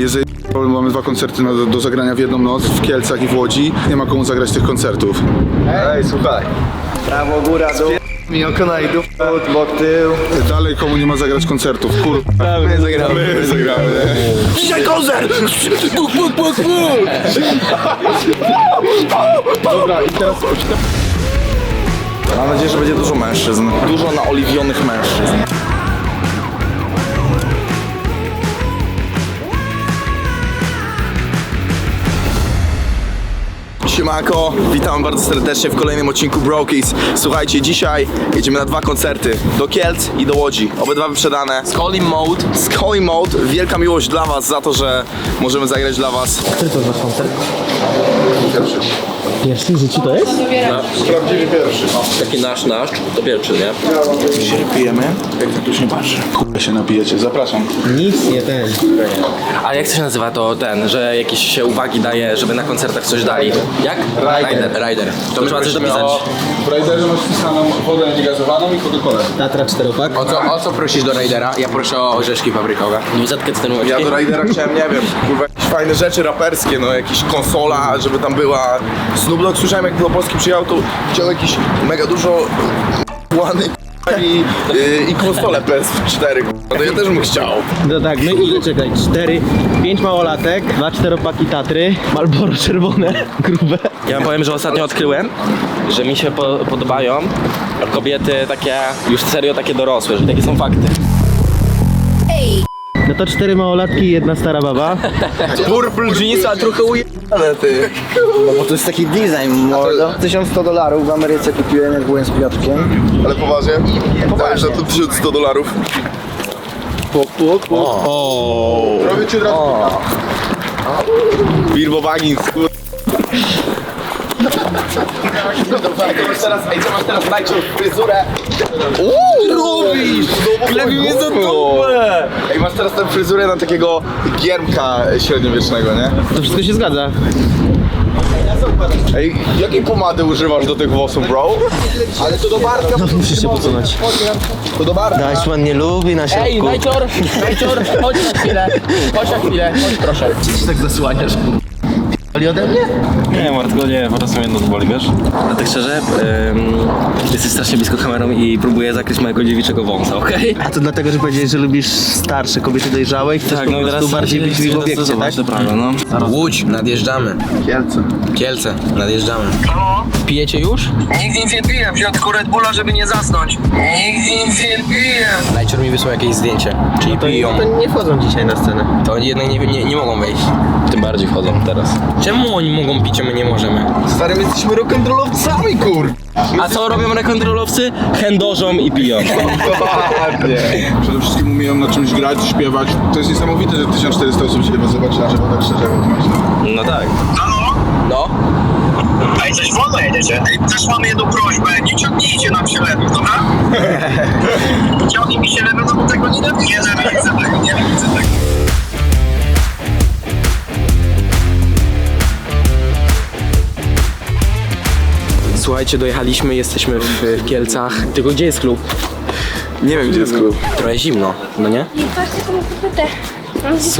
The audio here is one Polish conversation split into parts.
Jeżeli mamy dwa koncerty na, do zagrania w jedną noc w Kielcach i w Łodzi, nie ma komu zagrać tych koncertów. Ej, słuchaj. Prawo, góra, dół. Mi oko na i dół, bok, tył. Dalej komu nie ma zagrać koncertów, kur... My zagramy. My zagramy. Dzisiaj koncert! Puk, puk, puk, puk! Dobra, i teraz Mam nadzieję, że będzie dużo mężczyzn. Dużo naoliwionych mężczyzn. Siemanko, witam bardzo serdecznie w kolejnym odcinku Brokies. Słuchajcie, dzisiaj jedziemy na dwa koncerty, do Kielc i do Łodzi. Obydwa wyprzedane. Scully Mode. Scully Mode, wielka miłość dla was za to, że możemy zagrać dla was. Który to jest wasz koncert? Pierwszy w życiu to jest? Prawdziwy pierwszy. Taki nasz, nasz, to pierwszy, nie? Dzisiaj pijemy, jak na ktoś nie patrzy. Kurwa się napijecie, zapraszam. Nic nie ten. A jak to się nazywa to ten, że jakieś się uwagi daje, żeby na koncertach coś dali? Jak? Rider. Rider. To trzeba coś dopisać. W Raiderze masz wpisaną wodę niegazowaną i Coca-Colę. Tatra czteropak. O co, o co prosisz do Raidera? Ja proszę o orzeszki fabrykowe. Nuzetkę cytynóweczki. Ja do Raidera chciałem, nie wiem, kurwa, jakieś fajne rzeczy raperskie, no jakieś konsola, żeby tam była. Snoop Dogg słyszałem jak do Polski przyjechał, to chciał jakieś mega dużo łany i, yy, i konsolę PS4, no to ja też bym chciał. No tak, my ile czekaj? Cztery, pięć małolatek, dwa czteropaki Tatry, Malboro czerwone, grube. Ja powiem, że ostatnio odkryłem, że mi się po, podobają kobiety takie, już serio takie dorosłe, że takie są fakty. No to cztery małolatki i jedna stara baba. Purple jeans, a trochę ujebane ty. No bo to jest taki design, mordo. 1100 dolarów w Ameryce kupiłem, jak byłem z Piotrkiem. Ale poważnie? Dajesz za to 1100 dolarów. Robię ci od razu. Bilbo Baggins, kur... teraz, ej, co masz teraz, dajcie fryzurę. Uuu, robisz! Klebi mnie za dupę! Ej, masz teraz tę fryzurę na takiego giermka średniowiecznego, nie? To wszystko się zgadza. Ej, jakiej pomady używasz do tych włosów, bro? Ale to do Bartka. No musisz się posunąć. To do Bartka. Dajczman nie lubi na Ej, środku. Najcior! Najcior, chodź na chwilę. Chodź na chwilę, chodź proszę. tak zasłaniasz. Ali ode mnie? Nie, Martko, nie, po prostu mnie to boli, wiesz? A tak szczerze, ym, jesteś strasznie blisko kamerą i próbuję zakryć mojego dziewiczego wąsa, okej? A to dlatego, że powiedziałeś, że lubisz starsze kobiety dojrzałe i chcesz Tak, po no i prostu teraz bardziej być w ich obiekcie, tak? To prawda, no. Łódź, nadjeżdżamy. Kielce. Kielce, nadjeżdżamy. Pijecie już? Nigdy nic nie piłem, wziąłem tylko Red Bulla, żeby nie zasnąć. Nigdy nie piłem. Najcior mi wysłał jakieś zdjęcie. Czyli To, piją. to nie wchodzą dzisiaj na scenę. To jednak nie, nie, nie mogą wejść. Tym bardziej wchodzą teraz. Czemu oni mogą pić, a my nie możemy? Stary, my jesteśmy rock'n'rollowcami, kur... A co robią rekontrolowcy? Chędożą i piją. Przede wszystkim umieją na czymś grać, śpiewać. To jest niesamowite, że 1400 osób się was zobaczy na żywo, tak szczerze mówiąc. No tak. No. Ej, coś wolno jedziecie. Ej, też mamy jedną prośbę, nie ciągnijcie nam się lewy, dobra? Ciągnij mi się lewy, no bo tego nie nienawidzę. Nienawidzę tego, nienawidzę Słuchajcie, dojechaliśmy, jesteśmy w, Kielcach. Tylko gdzie jest klub? Nie wiem, gdzie jest klub. Trochę zimno, no nie? I patrzcie tą tapetę. Mam z.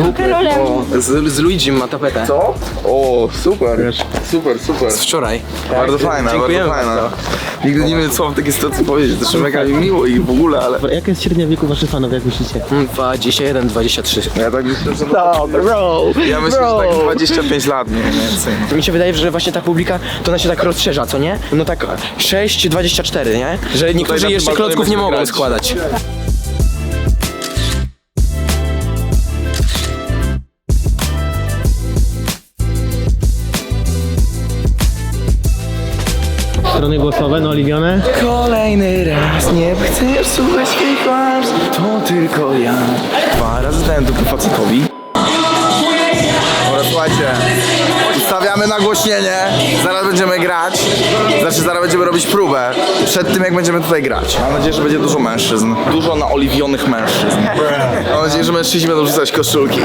O, z, z Luigi ma tapetę. Co? O, super. Super, super. Z wczoraj. Bardzo fajna, bardzo fajna. bardzo. Nigdy nie wiem, co mam w takiej sytuacji powiedzieć. Zresztą mega mi miło i w ogóle, ale... Jaka jest średnia wieku waszych fanów, jak myślicie? Mm, 21, 23. Ja tak myślę, że... No, bro! Ja myślę, że tak 25 lat mniej więcej. Mi się wydaje, że właśnie ta publika, to ona się tak rozszerza, co nie? No tak 6, 24, nie? Że niektórzy jeszcze klocków nie mogą grać. składać. Strony głosowe, no oliwione. Kolejny raz nie chcesz słuchać tych kłamstw, to tylko ja. Dwa razy dałem dupy facetowi. Dobra, słuchajcie, ustawiamy nagłośnienie, zaraz będziemy grać, znaczy zaraz będziemy robić próbę, przed tym jak będziemy tutaj grać. Mam nadzieję, że będzie dużo mężczyzn, dużo naoliwionych mężczyzn. Mam nadzieję, że mężczyźni będą rzucać koszulki.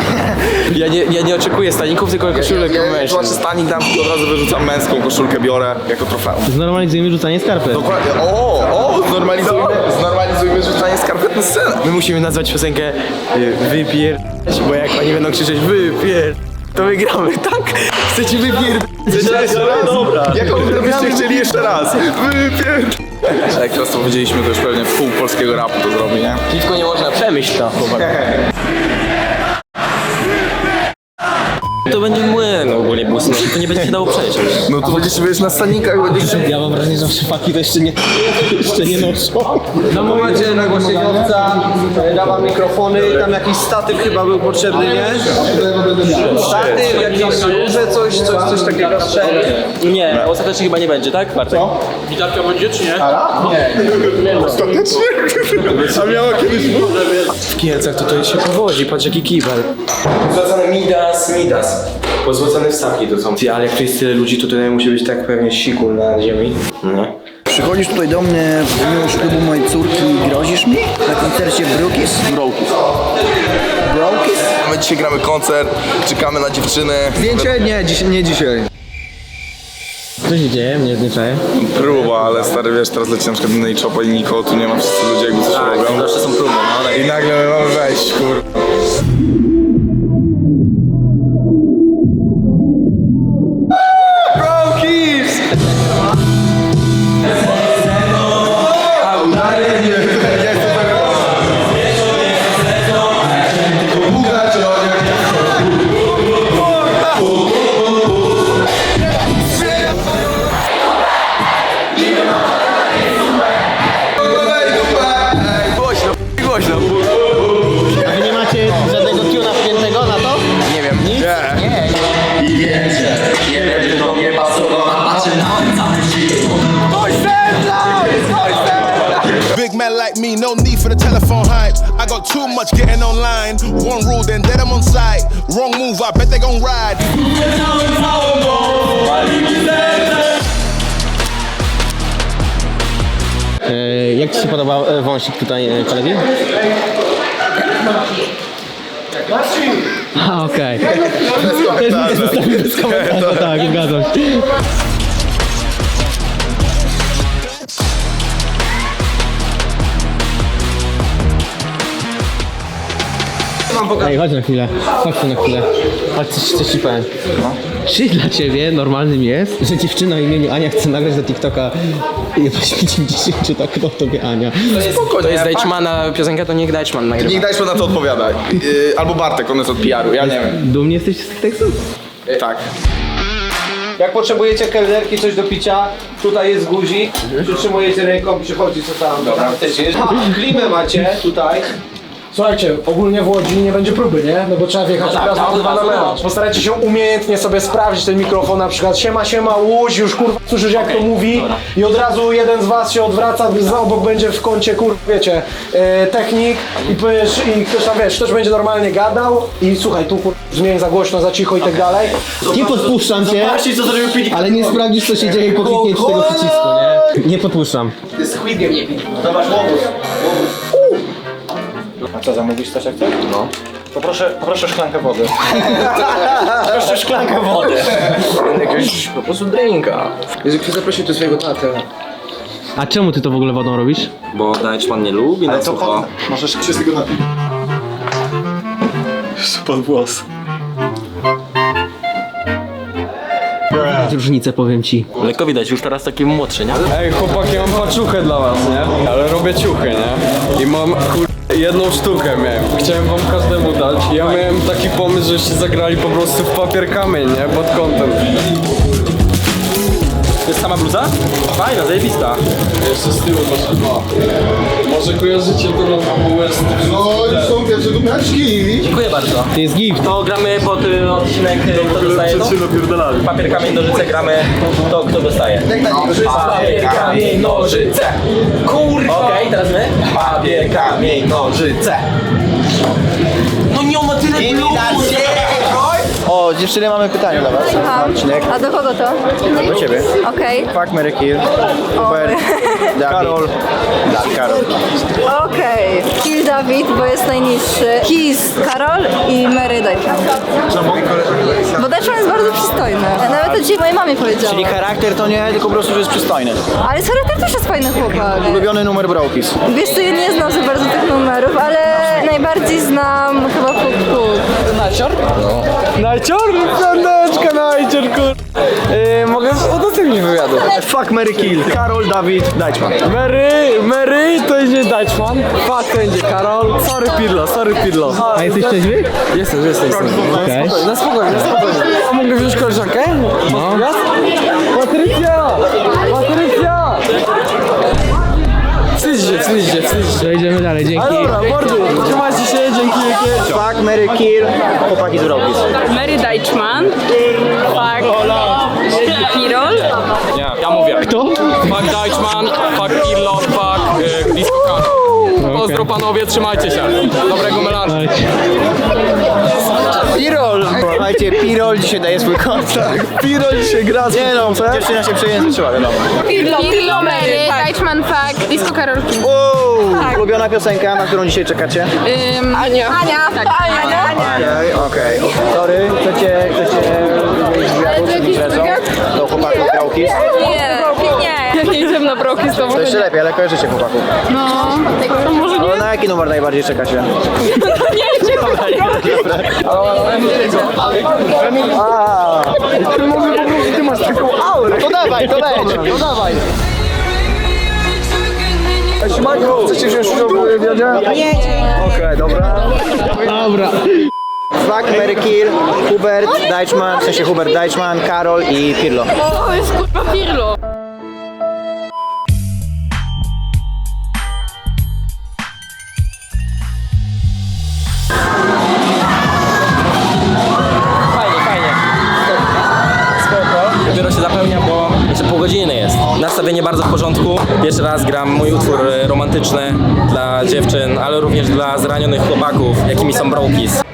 Ja nie, ja nie oczekuję staników, tylko koszulek Ja, ja, mężczyzn. zobaczę stanik damski, od razu wyrzucam męską koszulkę, biorę jako trofeum. Znormalizujemy rzucanie skarpy. Dokładnie. O, o, znormalizujmy, znormalizujmy wyrzucanie skarpet na scenę. My musimy nazwać piosenkę y, Wypier... Bo jak oni będą krzyczeć Wypier... To wygramy, tak? Chcecie wypier... Jeszcze raz? Dobra. Jaką byście chcieli jeszcze raz? Wypier... Jak teraz to powiedzieliśmy, to już pewnie w pół polskiego rapu to zrobi, nie? Piwko nie można przemyśl to, chłopak. To będzie młyn ogólnie bus, to nie będzie się dało przejść. No to będziesz wiesz na stanikach, będziesz... Ja mam wrażenie, że szpaki to jeszcze nie, jeszcze nie noszą. No bo macie nagłośnieniowca, dawa mikrofony, tam jakiś statyw chyba był potrzebny, nie? Statyw, jakieś róże, coś, coś, coś takiego. Nie, ostatecznie chyba nie będzie, tak? Bartek? A miała kiedyś W Kielcach to to się powodzi, patrz jaki kibel. Pozłacany Midas, Midas. Pozłacane wstawki to są. Ty, Ale jak tu jest tyle ludzi, to tutaj musi być tak pewnie siku na ziemi. No. Przychodzisz tutaj do mnie w dniu ślubu mojej córki i grozisz mi? Na koncercie Brukis? Brokis. Brokis? My dzisiaj gramy koncert, czekamy na dziewczynę. Zdjęcie? Nie, dziś, nie dzisiaj. Co się dzieje? Nie, nie czaję. Próba, ale stary, wiesz, teraz leci na przykład innej czopa i nikogo tu nie ma, wszyscy ludzie jakby coś robią. Zawsze są próby, no ale... I nagle my mamy wejść, kur... Big man like me, no need for the telephone hype. I got too much getting online. One rule, then let them on site. Wrong move, I bet they gon' ride. E, jak ci się podobał e, wąsik tutaj e, kolegi? A, okej. Też zostawił bez komentarza, tak, zgadzam się. Ej, chodź na chwilę, chodź tu na chwilę. Chodź, coś, coś ci powiem. Czy dla ciebie normalnym jest, że dziewczyna o imieniu Ania chce nagrać do TikToka jakaś 50 czy tak o tobie Ania? To jest Deichmana piosenka, to niech Deichman nagrywa. Niech na to odpowiada. Yy, albo Bartek, on jest od PR-u, ja nie wiem. Dumnie jesteś z tych tekstów? Tak. Jak potrzebujecie kelnerki, coś do picia, tutaj jest guzik, przytrzymujecie ręką, przychodzi co tam. Dobra, chcecie. A, klimę macie tutaj. Słuchajcie, ogólnie w Łodzi nie będzie próby, nie? No bo trzeba wjechać tak, raz tak, na dwa na melanż. Postarajcie się umiejętnie sobie sprawdzić ten mikrofon, na przykład siema, siema, łódź, już kurwa słyszysz jak to mówi i od razu jeden z was się odwraca, za obok będzie w kącie, kurwa, wiecie, e, technik i, powiesz, i ktoś tam, wiesz, ktoś będzie normalnie gadał i słuchaj, tu kurwa brzmień za głośno, za cicho i tak dalej. Nie podpuszczam cię, ale nie sprawdzisz co się dzieje po kliknięciu tego przycisku, nie? Nie podpuszczam. A co, zamówisz coś jak chcesz? No. Poproszę, poproszę szklankę wody. proszę szklankę wody. Jakiegoś po prostu drinka. Jezu, kto zaprosił tu swojego tatę? A czemu ty to w ogóle wodą robisz? Bo Deichmann nie lubi na sucho. Możesz się z tego napić. Widać różnicę, powiem ci. Lekko widać, już teraz taki młodszy, nie? Ej, chłopaki, mam paczuchę dla was, nie? Ale robię ciuchy, nie? I mam, kur... jedną sztukę miałem. Chciałem wam każdemu dać. Ja miałem taki pomysł, żeście zagrali po prostu w papier kamień, nie? Pod kątem. To jest sama bluza? Fajna, zajebista. Jeszcze z tyłu proszę dwa. Może kojarzycie to na West. No i są pierwsze gumeczki. Dziękuję bardzo. To jest gift. To gramy pod y, odcinek, y, kto dostaje to? Papier, kamień, nożyce gramy, to kto dostaje. Papier, kamień, nożyce. Kurwa! Okej, teraz my? Papier, kamień, nożyce. O, dziewczyny, mamy pytanie dla was. Marcinek. A do kogo to? Do ciebie. Okej. Fuck, Mary Kill. Hubert. Karol. Tak, Karol. Okej. Kill Dawid, bo jest najniższy. Kiss Karol i Mary Deichmann. Bo Deichmann jest bardzo przystojny. Nawet to dzisiaj mojej mamie powiedziałam. Czyli charakter to nie, tylko po prostu, że jest przystojny. Ale charakter też jest fajny chłopak. Ulubiony numer Brokis. Wiesz co, ja nie znam za bardzo tych numerów, ale najbardziej znam chyba Puk Puk. Nacior? No. Nacior? Piąteczka, nacior, kur... Yy, mogę udostępnić wywiadu. Fuck Mary Kill. Karol, Dawid, Dajczman. Mary, Mary to będzie Dutchman, fuck to będzie Karol, sorry Pirlo, sorry Pirlo. A jesteś trzeźwy? Jestem, jestem, jestem. Okej. Na spokojnie, na spokojnie. A mogę wziąć koleżankę? No. Patrycja! Patrycja! Się. To idziemy dalej, dzięki. Ale dobra, mordy, trzymajcie się, dzięki wielkie. Fuck Mary Kill. Chłopaki z Brokis. Mary Deichmann, fuck Pirol, Nie, ja mówię. Kto? Fuck Deichmann, fuck Pirlo, fuck y, Disco Kano. Pozdro panowie, trzymajcie się. Dobrego melanżu. Pirol! Słuchajcie, Pirol dzisiaj daje swój kontakt. Pirol dzisiaj gra z Nie no, dziewczyna się przejęzyczyła, wiadomo. Pirlo, Pirlo Mary, Deichmann, fuck Disco Karol King. Wow! Ulubiona piosenka, na którą dzisiaj czekacie? Ym, Ania. Ania. Tak. Ania. Okej, okej. Sorry, chcecie, chcecie? Do chłopaków Brokis? Nie, nie. Nie idziemy na broki z tobą. To jeszcze lepiej, ale kojarzycie chłopaków. No, to może nie. Ale na jaki numer najbardziej czekacie? Nie idziemy na broki. A, ty może po prostu ty masz taką aurę. To dawaj, to leć, no dawaj. Siemanko, chcecie wziąć udział w wywiadzie? Nie, nie. Okej, dobra. Dobra. Fuck, Mary Kill, Hubert, Deichmann, w sensie Hubert Deichmann, Karol i Pirlo. To jest kurwa Pirlo. Bardzo w porządku. Pierwszy raz gram mój utwór e, romantyczny dla dziewczyn, ale również dla zranionych chłopaków, jakimi są Brokis.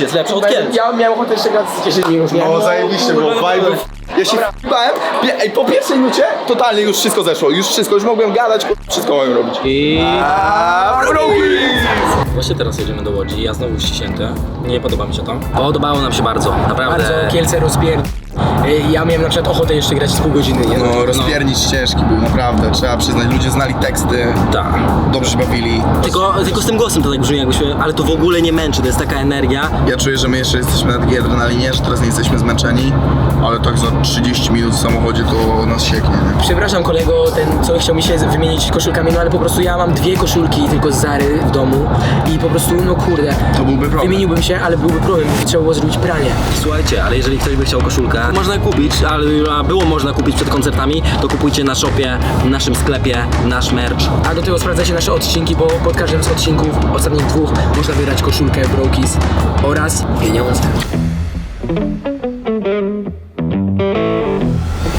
Łódź jest lepsza od Kielc. Ja miałem ochotę jeszcze grać z 10 minut, nie? No zajebiście było, vibe. Ja się f***ałem, Pie- ej, po pierwszej minucie totalnie już wszystko zeszło, już wszystko, już mogłem gadać, wszystko mogłem robić. I... Właśnie teraz jedziemy do Łodzi, ja znowu ściśnięty. Nie podoba mi się to. Podobało nam się bardzo, naprawdę. Bardzo Kielce rozpierd... Y, Ja miałem na przykład ochotę jeszcze grać z pół godziny, nie? No, rozpiernicz ciężki był, naprawdę, trzeba przyznać, ludzie znali teksty, Tak. dobrze się bawili. Tylko, tylko z tym głosem to tak brzmi jakbyśmy, ale to w ogóle nie męczy, to jest taka energia. Ja czuję, że my jeszcze jesteśmy na takiej adrenalinie, że teraz nie jesteśmy zmęczeni, ale tak za 30 minut w samochodzie to nas sieknie, nie? Przepraszam kolego, ten co chciał mi się wymienić koszulkami, no ale po prostu ja mam dwie koszulki tylko z Zary w domu i po prostu, no kurde, To byłby problem. wymieniłbym się, ale byłby problem, trzeba było zrobić pranie. Słuchajcie, ale jeżeli ktoś by chciał koszulkę, można kupić, ale a było można kupić przed koncertami, to kupujcie na shopie, w naszym sklepie, nasz merch. A do tego sprawdzajcie nasze odcinki, bo pod każdym z odcinków, ostatnich dwóch, można wygrać koszulkę Brokis oraz pieniądze.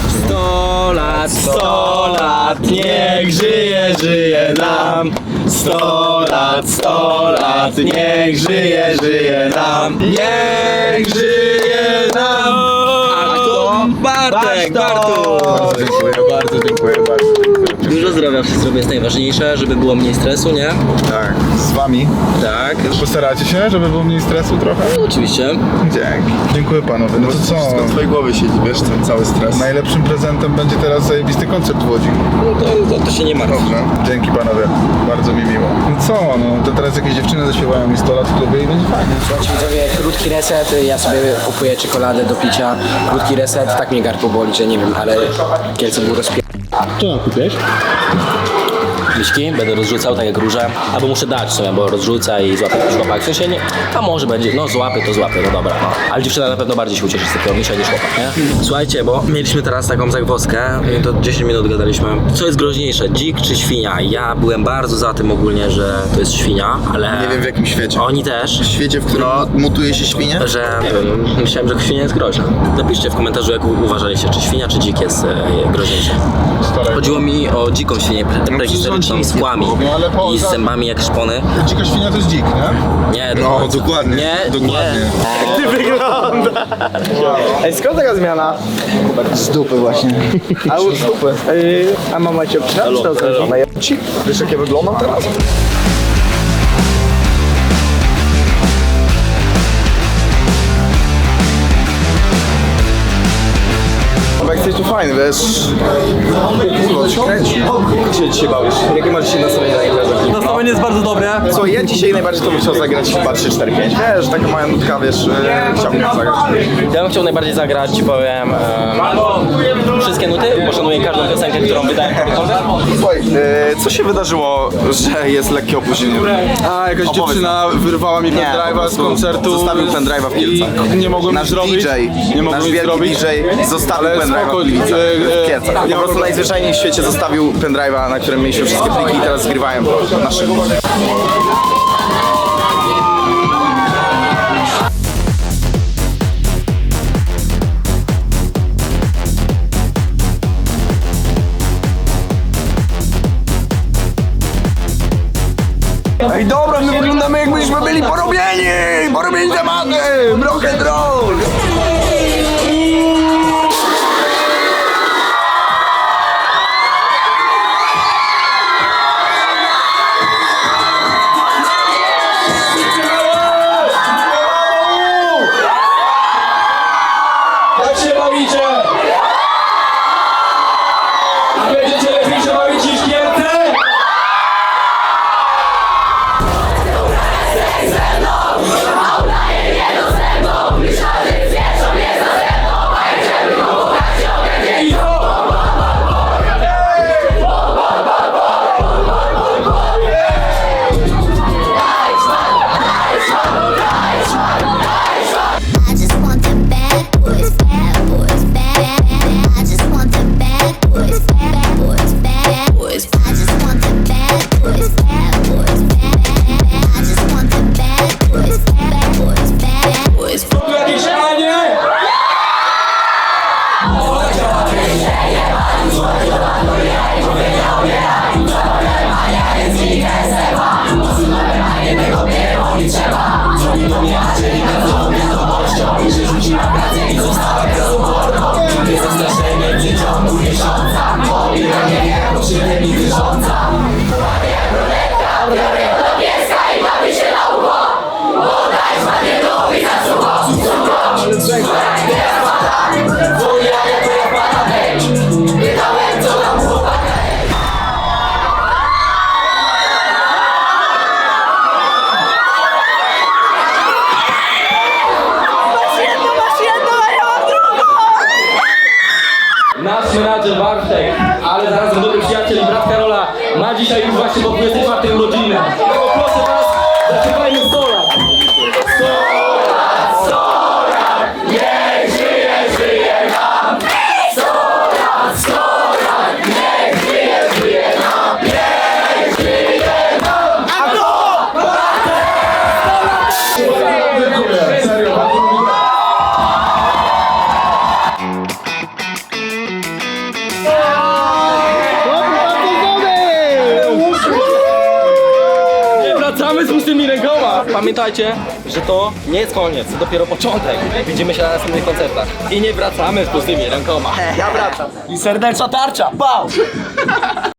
Sto lat, sto lat, niech żyje, żyje nam. Sto lat, sto lat, niech żyje, żyje nam. Niech żyje nam. Bartek, Bartu. Bardzo, dziękuję bardzo. Dużo zdrowia w zdrowie jest najważniejsze, żeby było mniej stresu, nie? Tak, z wami. Tak. Postaracie się, żeby było mniej stresu trochę? No, oczywiście. Dzięki. Dziękuję panowie. No to co? Wszystko w twojej głowie siedzi, wiesz, ten cały stres. Najlepszym prezentem będzie teraz zajebisty koncert w Łodzi. No to, to, to się nie martw. Dobrze. Dzięki panowie. Bardzo mi miło. No co, no to teraz jakieś dziewczyny zaśpiewają mi 100 lat w klubie i będzie fajnie. Słuchajcie widzowie, krótki reset, ja sobie kupuję czekoladę do picia, krótki reset, tak mnie gardło boli, że nie wiem, ale Kielce był rozpier... Co tam Liśki będę rozrzucał tak jak róże, albo muszę dać sobie, bo rozrzucę i złapię jakiś chłopak. W sensie nie, a może będzie, no złapię to złapię, no dobra, no. Ale dziewczyna na pewno bardziej się ucieszy z takiego misia niż chłopak, nie? Słuchajcie, bo mieliśmy teraz taką zagwozdkę i to 10 minut gadaliśmy. Co jest groźniejsze, dzik czy świnia? Ja byłem bardzo za tym ogólnie, że to jest świnia, ale... Nie wiem w jakim świecie. Oni też. W świecie, w którym mutuje się świnie? Że nie wiem, myślałem, że świnia jest groźna. Napiszcie w komentarzu, jak uważaliście, czy świnia, czy dzik jest e, groźniejszy. Chodziło mi o dziką świnię pre- prehistoryczną z kłami No, ale po- i z zębami jak szpony. Dzika świnia to jest dzik, nie? Nie, No, dokładnie. Nie, dokładnie. nie. Ty wygląda! Ej, skąd taka zmiana? Z dupy właśnie. A u. Ej, a mama cię ci? Wiesz jak ja wyglądam teraz? Fajny, wiesz? Kurwa, się kręci. Jak się dzisiaj bawisz? Jakie masz dzisiaj nastawienie na imprezę? Nastawienie jest bardzo dobre. Co, ja dzisiaj najbardziej to bym chciał zagrać chyba 3, 4, 5. Wiesz, taka moja nutka, wiesz, e, chciałbym zagrać. Ja bym chciał najbardziej zagrać, ci powiem, em, wszystkie nuty, bo szanuję każdą piosenkę, którą na koncert. Słuchaj, e, co się wydarzyło, że jest lekkie opóźnienie? A, jakaś Opowiedz dziewczyna wyrwała mi po pendrive'a z prostu koncertu. Zostawił pendrive'a w Kielcach. I nie mogłem nasz nic zrobić. DJ, nie mogłem nasz nic wielki zrobić. DJ zostawił Ale pendrive'a spoko, w Kielcach. E, e, W Kielcach. ja Po prostu najzwyczajniej w świecie zostawił pendrive'a, na którym mieliśmy wszystkie pliki i teraz zgrywają to na szybko. Ej dobra, my wyglądamy jakbyśmy byli porobieni! Porobieni tematy! Rock and roll! pracy i została bezumorną Jest zastraszenie w przeciągu miesiąca. Bo ile nie wiem, czy zaśpiewajmy 100 Pamiętajcie, że to nie jest koniec, to dopiero początek. Widzimy się na następnych koncertach. I nie wracamy z pustymi rękoma. Ja wracam. I serdeczna tarcza, bał!